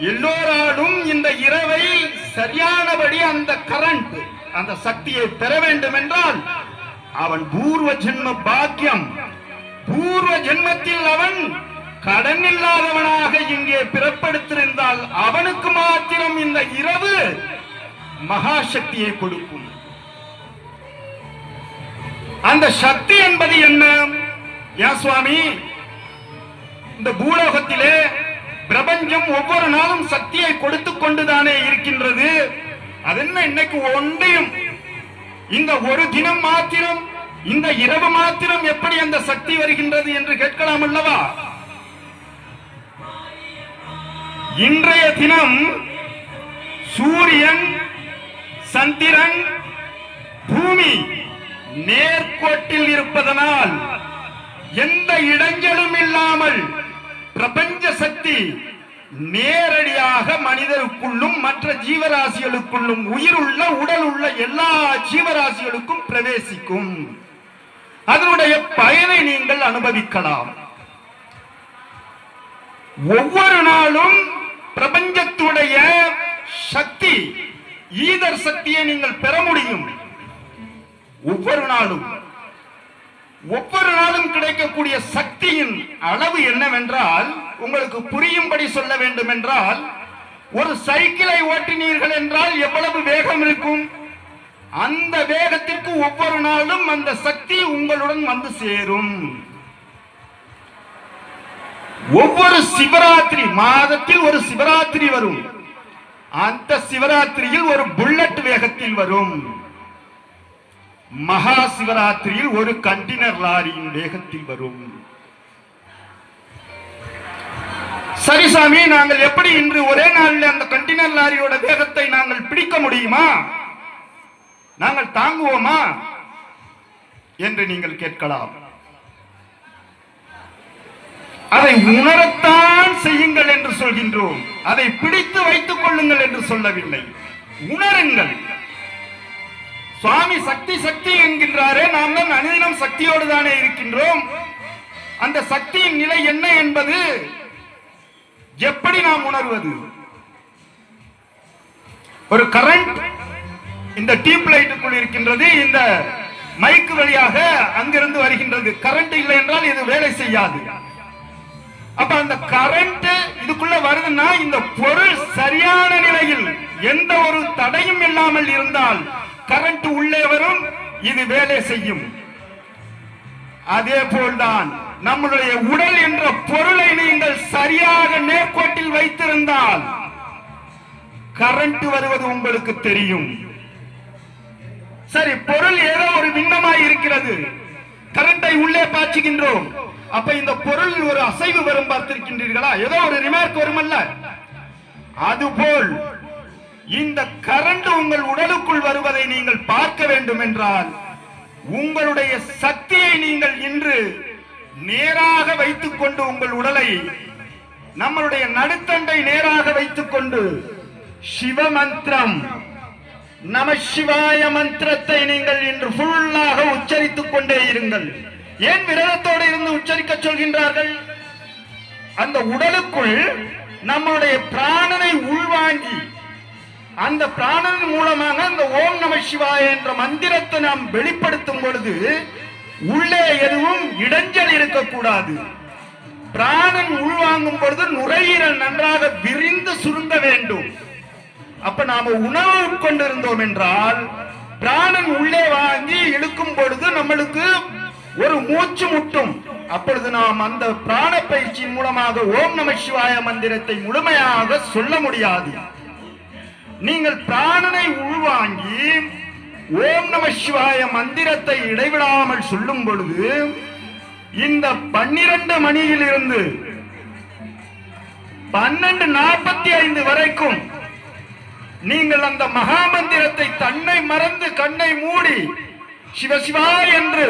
எல்லோராலும் இந்த இரவை சரியானபடி அந்த கரண்ட் அந்த சக்தியை பெற வேண்டும் என்றால் அவன் பூர்வ ஜென்ம பாக்கியம். பூர்வ ஜென்மத்தில் அவன் கடன் இல்லாதவனாக இங்கே பிறப்படுத்திருந்தால் அவனுக்கு மாத்திரம் இந்த இரவு மகாசக்தியை கொடுக்கும். அந்த சக்தி என்பது என்ன? ஏன் சுவாமி? இந்த பூலோகத்திலே பிரபஞ்சம் ஒவ்வொரு நாளும் சக்தியை கொடுத்து கொண்டுதானே இருக்கின்றது. அதென்ன இன்னைக்கு ஒன்றையும் இந்த ஒரு தினம் மாத்திரம் இந்த இரவு மாத்திரம் எப்படி அந்த சக்தி வருகின்றது என்று கேட்கலாம் அல்லவா? இன்றைய தினம் சூரியன் சந்திரன் பூமி நேர்கோட்டில் இருப்பதனால் எந்த இடைஞ்சலும் இல்லாமல் பிரபஞ்ச சக்தி நேரடியாக மனிதருக்குள்ளும் மற்ற ஜீவராசிகளுக்குள்ளும் உயிருள்ள உடல் உள்ள எல்லா ஜீவராசிகளுக்கும் பிரவேசிக்கும். அதனுடைய பயனை நீங்கள் அனுபவிக்கலாம். ஒவ்வொரு நாளும் பிரபஞ்சத்துடைய சக்தி ஈதர் சக்தியை நீங்கள் பெற முடியும். ஒவ்வொரு நாளும். ஒவ்வொரு நாளும் கிடைக்கக்கூடிய சக்தியின் அளவு என்னவென்றால் உங்களுக்கு புரியும்படி சொல்ல வேண்டும் என்றால் ஒரு சைக்கிளை ஓட்டினீர்கள் என்றால் எவ்வளவு வேகம் இருக்கும்? அந்த வேகத்திற்கு ஒவ்வொரு நாளும் அந்த சக்தி உங்களுடன் வந்து சேரும். ஒவ்வொரு சிவராத்திரி மாதத்தில் ஒரு சிவராத்திரி வரும். அந்த சிவராத்திரியில் ஒரு புல்லட் வேகத்தில் வரும். மகா சிவராத்திரியில் ஒரு கண்டினர் லாரியின் வேகத்தில் வரும். சரி சாமி நாங்கள் எப்படி இன்று ஒரே நாளில் அந்த கண்டினர் லாரியோட வேகத்தை நாங்கள் பிடிக்க முடியுமா? நாங்கள் தாங்குவோமா? என்று நீங்கள் கேட்கலாம். அதை உணரத்தான் செய்யுங்கள் என்று சொல்கின்றோம். அதை பிடித்து வைத்துக் கொள்ளுங்கள் என்று சொல்லவில்லை. உணருங்கள். சுவாமி சக்தி சக்தி என்கின்றாரே நாம் தான் அனுதினம் சக்தியோடு தானே இருக்கின்றோம். அந்த சக்தியின் நிலை என்ன என்பது எப்படி நாம் உணர்வது? ஒரு கரண்ட் இந்த டியூப் லைட்டுக்குள் இருக்கின்றது இந்த மைக்கு வழியாக அங்கிருந்து வருகின்றது. கரண்ட் இல்லை என்றால் இது வேலை செய்யாது. அப்ப அந்த கரண்ட் இதுக்குள்ள வருதுன்னா இந்த பொருள் சரியான நிலையில் எந்த ஒரு தடையும் இல்லாமல் இருந்தால் கரண்ட் உள்ளே வரும் இது வேலை செய்யும். அதே போல்தான் நம்முடைய உடல் என்ற பொருளை நீங்கள் சரியாக நேர்கோட்டில் வைத்திருந்தால் கரண்ட் வருவது உங்களுக்கு தெரியும். சரி பொருள் ஏதோ ஒரு பின்னமாய் இருக்கிறது. கரண்டை உள்ளே பாய்ச்சுகின்றோம். அப்ப இந்த பொருள் ஒரு அசைவு வரும் பார்த்திருக்கின்றீர்களா? ஏதோ ஒரு ரிமார்க் வருமல்ல? அதுபோல் இந்த கரண்ட் உங்கள் உடலுக்குள் வருவதை நீங்கள் பார்க்க வேண்டும் என்றால் உங்களுடைய சக்தியை நீங்கள் இன்று நேராக வைத்துக் கொண்டு உங்கள் உடலை நம்மளுடைய நடுத்தண்டை நேராக வைத்துக் கொண்டு சிவ மந்திரம் நம சிவாய மந்திரத்தை நீங்கள் இன்று ஃபுல்லாக உச்சரித்துக் கொண்டே இருங்கள். ஏன் விரதத்தோடு இருந்து உச்சரிக்க சொல்கின்றார்கள்? அந்த உடலுக்குள் நம்முடைய பிராணனை உள்வாங்கி அந்த பிராணன் மூலமாக அந்த ஓம் நம சிவாய என்ற மந்திரத்தை நாம் வெளிப்படுத்தும் பொழுது உள்ளே எதுவும் இடைஞ்சல் இருக்கக்கூடாது. பிராணன் உள்வாங்கும் பொழுது நுரையீரல் நன்றாக விரிந்து சுருங்க வேண்டும். அப்ப நாம உணவு உட்கொண்டிருந்தோம் என்றால் பிராணன் உள்ளே வாங்கி இழுக்கும் பொழுது நம்மளுக்கு ஒரு மூச்சு முட்டும். அப்பொழுது நாம் அந்த பிராண பயிற்சியின் மூலமாக ஓம் நம சிவாய மந்திரத்தை முழுமையாக சொல்ல முடியாது. நீங்கள் பிராணனை உள்வாங்கி ஓம் நம சிவாய மந்திரத்தை இடைவிடாமல் சொல்லும் பொழுது இந்த பன்னிரண்டு மணியில் இருந்து பன்னெண்டு நாற்பத்தி ஐந்து வரைக்கும் நீங்கள் அந்த மகா மந்திரத்தை தன்னை மறந்து கண்ணை மூடி சிவசிவா என்று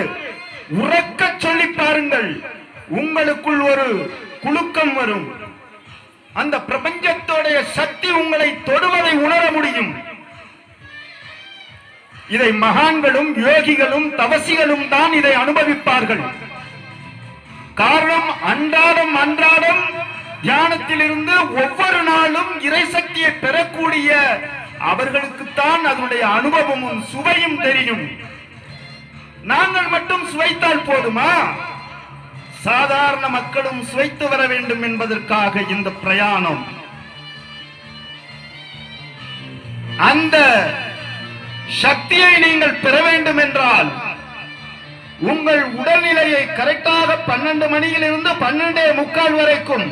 உறக்க சொல்லி பாருங்கள். உங்களுக்குள் ஒரு குலுக்கம் வரும். அந்த பிரபஞ்சத்தோடைய சக்தி உங்களை தொடுவதை உணர முடியும். இதை மகான்களும் யோகிகளும் தவசிகளும் தான் இதை அனுபவிப்பார்கள். காரணம் அன்றாடம் அன்றாடம் தியானத்திலிருந்து ஒவ்வொரு நாளும் அவர்களுக்குத்தான் அதனுடைய அனுபவமும் சுவையும் தெரியும். நாங்கள் மட்டும் சுவைத்தால் போதுமா? சாதாரண மக்களும் சுவைத்து வர வேண்டும் என்பதற்காக இந்த பிரயாணம். அந்த சக்தியை நீங்கள் பெற வேண்டும் என்றால் உங்கள் உடல்நிலையை கரெக்டாக பன்னெண்டு மணியிலிருந்து பன்னெண்டே முக்கால் வரைக்கும்